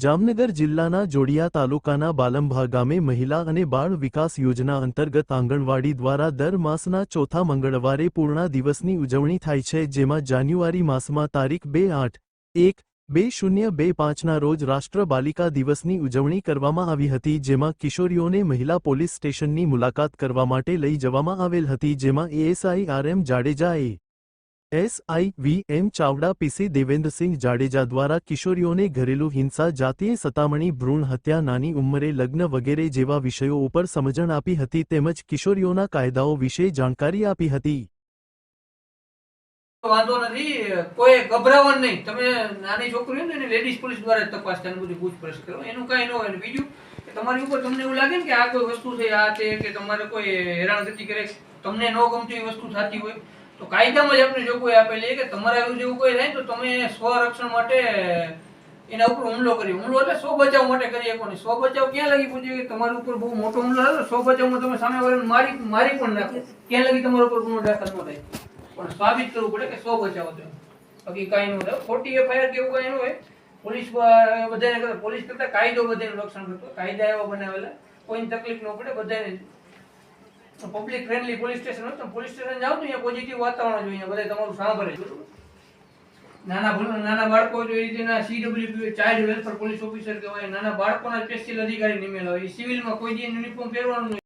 જામનગર જિલ્લાના જોડિયા તાલુકાના બાલંભા ગામે મહિલા અને બાળ વિકાસ યોજના અંતર્ગત આંગણવાડી દ્વારા દર માસના ચોથા મંગળવારે પૂર્ણા દિવસની ઉજવણી થાય છે, જેમાં જાન્યુઆરી માસમાં તારીખ બે આઠ, એક, બે શૂન્ય બે પાંચના રોજ રાષ્ટ્ર બાલિકા દિવસની ઉજવણી કરવામાં આવી હતી, જેમાં કિશોરીઓને મહિલા પોલીસ સ્ટેશનની મુલાકાત કરવા માટે લઈ જવામાં આવેલ હતી, જેમાં એએસઆઈ આર જાડેજાએ SI V M Chavda PC Devendrasinh Jadeja દ્વારા કિશોરીઓને ઘરેલુ હિંસા, જાતીય સતામણી, ભ્રૂણ હત્યા, નાની ઉંમરે લગ્ન વગેરે જેવા વિષયો ઉપર સમજણ આપી હતી તેમજ કિશોરીઓના કાયદાઓ વિશે જાણકારી આપી હતી. વાંધો નથી, કોઈ ગભરાવાનું નહીં. તમે નાની છોકરી ને લેડીઝ પોલીસ દ્વારા તપાસ થાય બધી પૂછપરછ કરો. એનું કાંઈ ન હોય. બીજું તમારી ઉપર તમને એવું લાગે ને કે આ કોઈ વસ્તુ છે, આ છે કે તમારે કોઈ હેરાનગતિ કરે તમને ન ગમતી વસ્તુ થતી હોય તો કાયદામાં જ આપણે જોગવાઈ આપેલી કે તમારા એવું જેવું કોઈ થાય તો તમે સ્વરક્ષણ માટે એના ઉપર હુમલો કરી હુમલો એટલે સ્વ બચાવ માટે કરી શકો સ્વ બચાવ ક્યાં લગી પૂછ્યું કે તમારા ઉપર બહુ મોટો હુમલો થયો સ્વ બચાવમાં તમે સામે વાળાને મારી મારી પણ નાખો. ક્યાં લગી તમારા ઉપર ગુનો દાખલ ન થાય? પણ સાબિત કરવું પડે કે સ્વ બચાવ છે બાકી કાંઈ ન થયો. ખોટી એફઆઈઆર કે એવું કાંઈ ન હોય. પોલીસ બધાને પોલીસ કરતા કાયદો બધાનું રક્ષણ કરતો. કાયદા એવા બનાવેલા. કોઈને તકલીફ ન પડે, બધાને પબ્લિક ફ્રેન્ડલી પોલીસ સ્ટેશન હોય તો પોલીસ સ્ટેશન જાઓ તો અહીંયા પોઝિટિવ વાતાવરણ જોઈએ, બધા તમારું સાંભળે. નાના નાના બાળકો જો રીતેના CWP child welfare police officer કહેવાય, નાના બાળકોના સ્પેશિયલ અધિકારી નિમેલા હોય. સિવિલમાં કોઈ દી યુનિફોર્મ પહેરવાનું